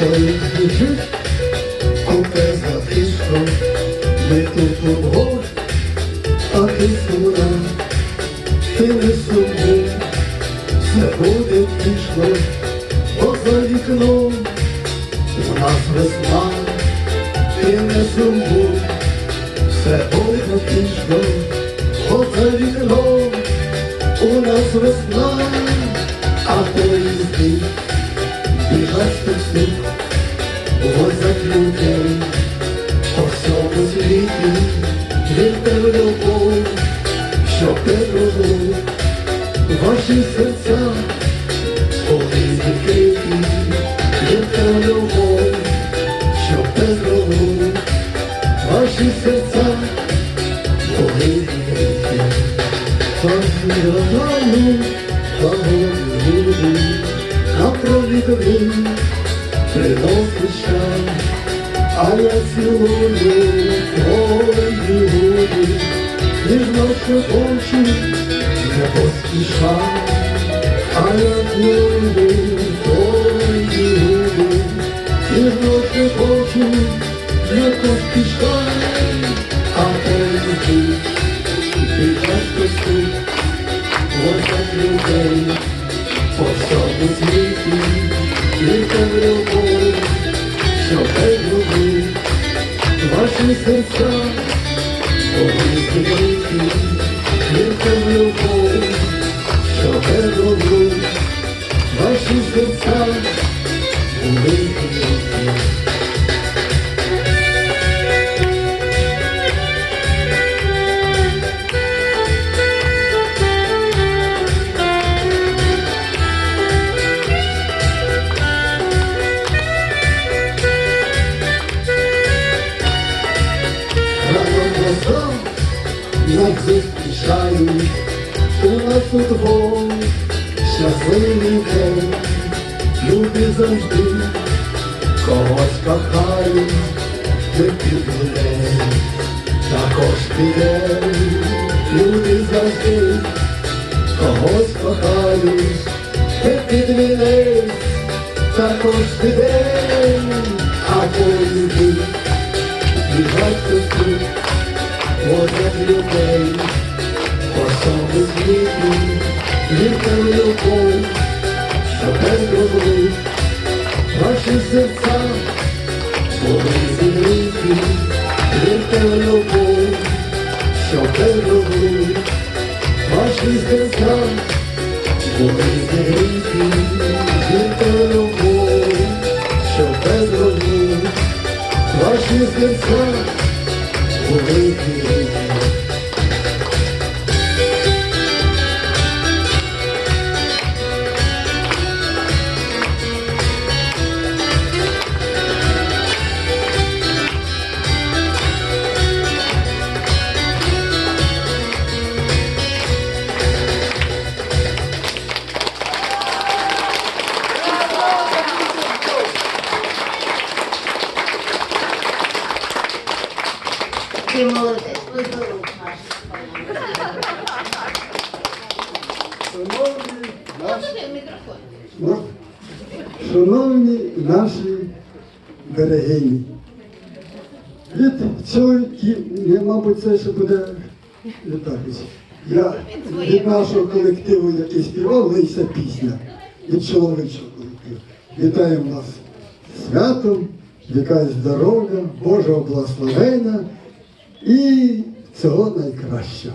Стоїть біжить, купе затишно, ми тут вдвох, а ти сумна, ти не сумуй, все буде пішло, бо за вікном у нас весна, ти не сумуй, все буде пішло, бо за вікном серця, коли відкриті. Пам'ятаю, погоди, на провідові приносить шам, а я цілую твої губи, ніжно шепочу, не поспіша, а я цілую твої губи, ніжно шепочу, возять людей по всьому світі, вірте в любов, що перелюбив ваші серця, коли зігріті, вірте в любов, що перелюбив ваші серця, коли нас зустрічають, у нас удвох щасливий день. Люди завжди когось кохають, ти підлей, також піде. Люди завжди когось кохають, ти підлей, також піде, вірте в любов, що без любви ваші серця були зігріті, вірте в любов, що без любви ваші серця були зігріті, вірте в любов, що без любви ваші серця великі. Ти молодець. Шановні наші, шановні наші берегині, від цього, мабуть, це ще буде вітатись. Я від нашого колективу, який співав, лися пісня від чоловічого колективу. Вітаємо вас святом, вікай здоров'я, Божого благословення і цього найкращого.